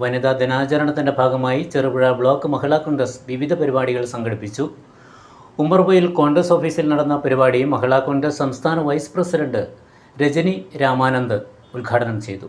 വനിതാ ദിനാചരണത്തിന്റെ ഭാഗമായി ചെറുപുഴ ബ്ലോക്ക് മഹിളാ കോൺഗ്രസ് വിവിധ പരിപാടികൾ സംഘടിപ്പിച്ചു. ഉമ്മർപൊയിൽ കോൺഗ്രസ് ഓഫീസിൽ നടന്ന പരിപാടി മഹിളാ കോൺഗ്രസ് സംസ്ഥാന വൈസ് പ്രസിഡന്റ് രജനി രാമാനന്ദ് ഉദ്ഘാടനം ചെയ്തു.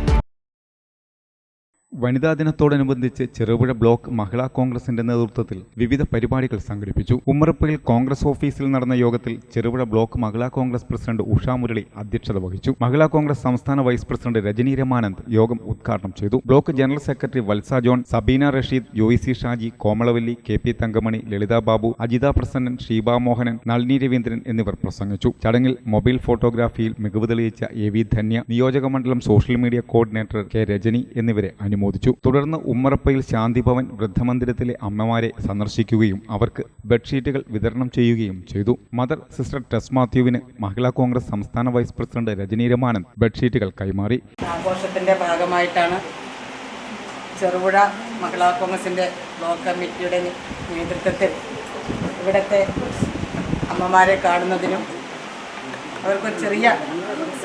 വനിതാ ദിനത്തോടനുബന്ധിച്ച് ചെറുപുഴ ബ്ലോക്ക് മഹിളാ കോൺഗ്രസിന്റെ നേതൃത്വത്തിൽ വിവിധ പരിപാടികൾ സംഘടിപ്പിച്ചു. ഉമ്മറപ്പയിൽ കോൺഗ്രസ് ഓഫീസിൽ നടന്ന യോഗത്തിൽ ചെറുപുഴ ബ്ലോക്ക് മഹിളാ കോൺഗ്രസ് പ്രസിഡന്റ് ഉഷാ മുരളി അധ്യക്ഷത വഹിച്ചു. മഹിളാ കോൺഗ്രസ് സംസ്ഥാന വൈസ് പ്രസിഡന്റ് രജനി രമാനന്ദ് യോഗം ഉദ്ഘാടനം ചെയ്തു. Block general secretary Valsa John Sabeena Rasheed Joicy Shaji Komalavalli K P Thankamani Lalitha Babu Ajitha Prasannan Sheeba Mohanan Nalini Raveendran എന്നിവർ പ്രസംഗിച്ചു. ചടങ്ങിൽ മൊബൈൽ ഫോട്ടോഗ്രാഫിയിൽ മികവ് തെളിയിച്ച എ വി ധന്യ നിയോജക മണ്ഡലം social media coordinator K Rajani എന്നിവരെ അനുമോദിച്ചു. തുടർന്ന് ഉമ്മറപ്പയിൽ ശാന്തിഭവൻ വൃദ്ധമന്ദിരത്തിലെ അമ്മമാരെ സന്ദർശിക്കുകയും അവർക്ക് ബെഡ്ഷീറ്റുകൾ വിതരണം ചെയ്യുകയും ചെയ്തു. മദർ സിസ്റ്റർ ടെസ് മാത്യുവിന് മഹിളാ കോൺഗ്രസ് സംസ്ഥാന വൈസ് പ്രസിഡന്റ് രജനി രമാനൻ ബെഡ്ഷീറ്റുകൾ കൈമാറി. ആഘോഷത്തിന്റെ ഭാഗമായിട്ടാണ് ചെറുപുഴ മഹിളാ കോൺഗ്രസിന്റെ ബ്ലോക്ക് കമ്മിറ്റിയുടെ നേതൃത്വത്തിൽ ഇവിടുത്തെ അമ്മമാരെ കാണുന്നതിനും അവർക്കൊരു ചെറിയ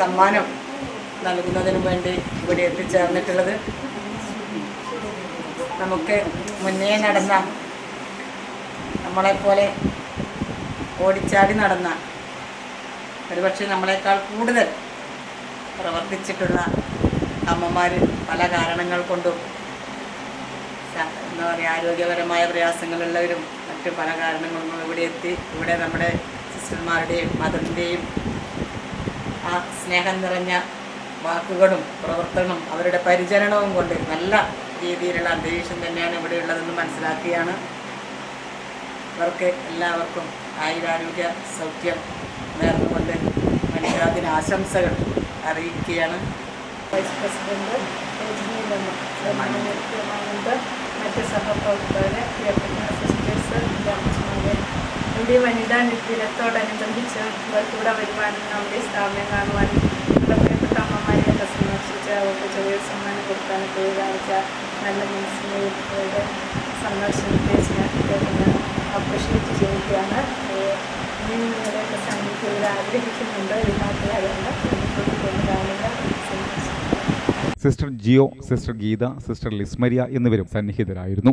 സമ്മാനം നൽകുന്നതിനും വേണ്ടി ഇവിടെ എത്തിച്ചേർന്നിട്ടുള്ളത്. നമുക്ക് മുന്നേ നടന്ന നമ്മളെപ്പോലെ ഓടിച്ചാടി നടന്ന ഒരുപക്ഷെ നമ്മളെക്കാൾ കൂടുതൽ പ്രവർത്തിച്ചിട്ടുള്ള അമ്മമാർ പല കാരണങ്ങൾ കൊണ്ടും എന്താ പറയുക ആരോഗ്യപരമായ പ്രയാസങ്ങളുള്ളവരും മറ്റു പല കാരണങ്ങൾ കൊണ്ടും ഇവിടെ എത്തി. ഇവിടെ നമ്മുടെ സിസ്റ്റർമാരുടെയും മദറിന്റെയും ആ സ്നേഹം നിറഞ്ഞ വാക്കുകളും പ്രവർത്തനവും അവരുടെ പരിചരണവും കൊണ്ട് നല്ല രീതിയിലുള്ള അന്തരീക്ഷം തന്നെയാണ് ഇവിടെ ഉള്ളതെന്ന് മനസ്സിലാക്കിയാണ് ഇവർക്ക് എല്ലാവർക്കും ആയുരാരോഗ്യ സൗഖ്യം നേർന്നുകൊണ്ട് വനിതാ ദിന ആശംസകൾ അറിയിക്കുകയാണ്. വൈസ് പ്രസിഡന്റ് മറ്റ് സഹപ്രവർത്തകരെ സിസ്റ്റേഴ്സ് വനിതാ ദിനത്തോടനുബന്ധിച്ച് ഇവർക്കിവിടെ വരുവാനും നമ്മുടെ സ്ഥാപനം കാണുവാനും നമ്മുടെ പ്രിയപ്പെട്ട അമ്മമാരെയൊക്കെ സന്ദർശിച്ച് അവർക്ക് ചെറിയ സമ്മാനം കൊടുക്കാനൊക്കെ കാണിച്ച നല്ല മനസ്സിലൂടെ സന്ദർശനത്തെ സ്നേഹത്തെ ഞാൻ അപ്രിഷ്യേറ്റ് ചെയ്യുകയാണ് നിങ്ങളുടെയൊക്കെ സാന്നിധ്യം ഇവിടെ ആഗ്രഹിക്കുന്നുണ്ട് ഇതിനകത്തുകാരുണ്ട് കൊണ്ട് കാണുക sister Jio sister Geetha sister Lismaria എന്നിവരും സന്നിഹിതരായിരുന്നു.